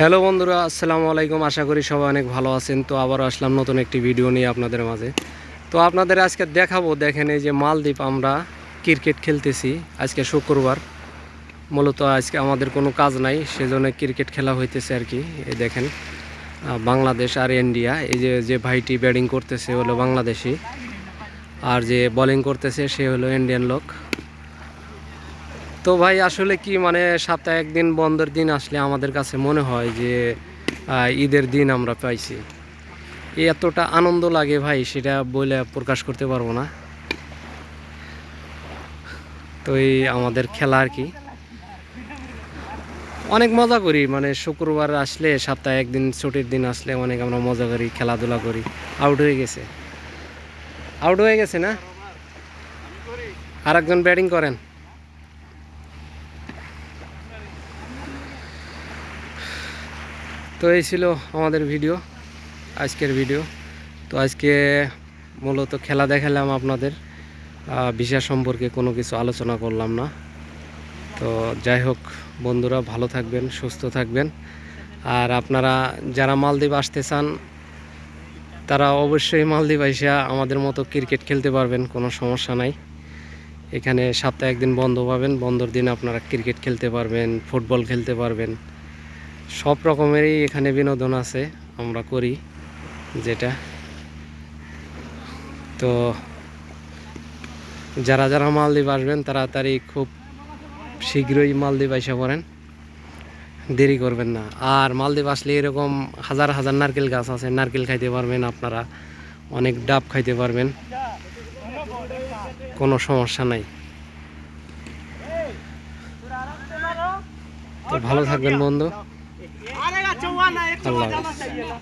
Hello বন্ধুরা, আসসালামু আলাইকুম। আশা করি সবাই অনেক ভালো আছেন। তো আবারও আসলাম নতুন একটি ভিডিও নিয়ে আপনাদের মাঝে। তো আপনাদের আজকে দেখাবো, দেখেন এই যে মালদ্বীপ আমরা ক্রিকেট খেলতেছি আজকে শুক্রবার। মূলত আজকে আমাদের কোনো কাজ নাই, সেজন্য ক্রিকেট খেলা হইতেছে আর কি। এই দেখেন বাংলাদেশ আর ইন্ডিয়া, এই যে যে ভাইটি ব্যাটিং করতেছে হলো বাংলাদেশি। আর যে বোলিং করতেছে, সে হলো ইন্ডিয়ান লোক। তো ভাই, আসলে কি মানে সপ্তাহে একদিন বন্ধের দিন আসলে আমাদের কাছে মনে হয় যে ঈদের দিন আমরা পাইছি। এতটা আনন্দ লাগে ভাই, সেটা বলে প্রকাশ করতে পারব না। তো এই আমাদের খেলা আর কি। অনেক মজা করি মানে শুক্রবার আসলে, সপ্তাহে একদিন ছুটির দিন আসলে অনেক আমরা মজা করি, খেলাধুলা করি। আউট হয়ে গেছে। আউট হয়ে গেছে না? আর একজন ব্যাটিং করেন। তো এই ছিল আমাদের ভিডিও আজকের ভিডিও তো আজকে মূলত খেলা দেখালাম আপনাদের ভিসা সম্পর্কে কোনো কিছু আলোচনা করলাম না। তো যাই হোক, বন্ধুরা ভালো থাকবেন, সুস্থ থাকবেন। আর আপনারা যারা মালদ্বীপ আসতে চান, তারা অবশ্যই মালদ্বীপ আইসা আমাদের মতো ক্রিকেট খেলতে পারবেন, কোনো সমস্যা নাই। এখানে সপ্তাহে একদিন বন্ধ পাবেন, বন্ধর দিন আপনারা ক্রিকেট খেলতে পারবেন, ফুটবল খেলতে পারবেন। সব রকমেরই এখানে বিনোদন আছে আমরা করি, যেটা। তো যারা যারা মালদ্বীপ আসবেন, তাড়াতাড়ি খুব শীঘ্রই মালদ্বীপ এসে পড়েন। দেরি করবেন না। আর মালদ্বীপ আসলে এরকম হাজার হাজার নারকেল গাছ আছে, নারকেল খাইতে পারবেন আপনারা, অনেক ডাব খাইতে পারবেন। কোনো সমস্যা নাই। তো ভালো থাকবেন বন্ধু। चौवा ना एक चौवा ज्यादा चाहिए ना